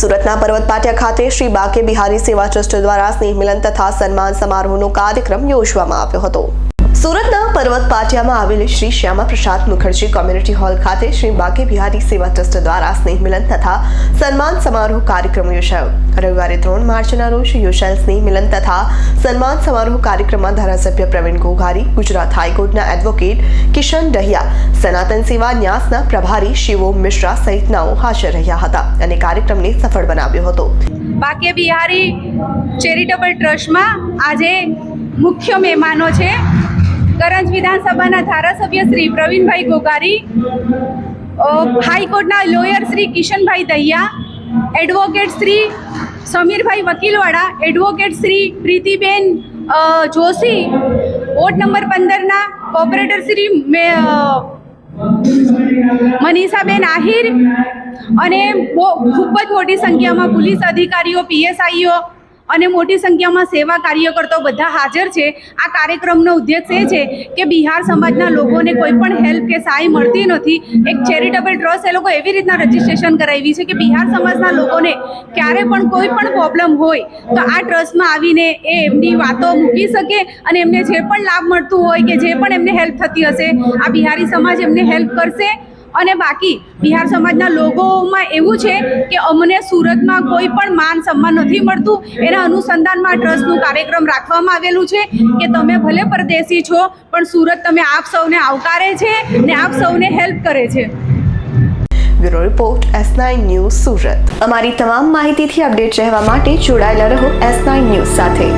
સુરતના પર્વત પાટિયા ખાતે શ્રી બાકે બિહારી સેવા ટ્રસ્ટ દ્વારા સ્નેહ મિલન તથા સન્માન સમારોહનો કાર્યક્રમ યોજવામાં આવ્યો હતો. સુરતના પર્વત પાટિયામાં આવેલી શ્રી શ્યામા પ્રસાદ મુખર્જી કોમ્યુનિટી હોલ ખાતે શ્રી બાકી બિહારી સેવા ટ્રસ્ટ દ્વારા સ્નેહ મિલન તથા સન્માન સમારોહ કાર્યક્રમ યોજાયો. રવિવારે ત્રણ માર્ચના રોજ યોજાયેલ સ્નેહ મિલન તથા સન્માન સમારોહ કાર્યક્રમમાં ધારાસભ્ય પ્રવીણ ગોઘારી ગુજરાત હાઈકોર્ટના એડવોકેટ કિશન ડહિયા, સનાતન સેવા ન્યાસના પ્રભારી શિવો મિશ્રા સહિતનાઓ હાજર રહ્યા હતા અને કાર્યક્રમને સફળ બનાવ્યો હતો. બાકી બિહારી ચેરિટેબલ ટ્રસ્ટમાં આજે મુખ્ય મહેમાનો છે. કરંજ વિધાનસભાના ધારાસભ્ય શ્રી પ્રવીણભાઈ ગોગારી હાઈકોર્ટના lawyer Shri Kishanbhai Dahiya advocate Shri સમીરભાઈ વકીલવાળા advocate Shri Pritiben Joshi, ward number પંદરના corporator Shri મનીષાબેન આહિર અને ખૂબ જ મોટી સંખ્યામાં પોલીસ અધિકારીઓ પીએસઆઈઓ અને મોટી સંખ્યામાં સેવા કાર્યકર્તાઓ બધા હાજર છે. આ કાર્યક્રમનો ઉદ્દેશ એ છે કે બિહાર સમાજના લોકોને કોઈ પણ હેલ્પ કે સહાય મળતી નથી. એક ચેરિટેબલ ટ્રસ્ટ એ લોકો એવી રીતના રજીસ્ટ્રેશન કરાવી છે કે બિહાર સમાજના લોકોને ક્યારે પણ કોઈ પણ પ્રોબ્લેમ હોય તો આ ટ્રસ્ટમાં આવીને એ એમની વાતો મૂકી શકે અને એમને જે પણ લાભ મળતું હોય કે જે પણ એમને હેલ્પ થતી હશે, આ બિહારી સમાજ એમને હેલ્પ કરશે અને બાકી બિહાર સમાજના લોકોમાં એવું છે કે અમને સુરતમાં કોઈ પણ માન સન્માન નથી મળતું. એના અનુસંધાનમાં ટ્રસ્ટનું કાર્યક્રમ રાખવામાં આવેલું છે કે તમે ભલે પરદેશી છો, પણ સુરત તમે આપ સૌને આવકારે છે ને આપ સૌને હેલ્પ કરે છે. Bureau report S nine news Surat. અમારી તમામ માહિતીથી અપડેટ રહેવા માટે જોડાયેલા રહો એસ નાઇન ન્યૂઝ સાથે.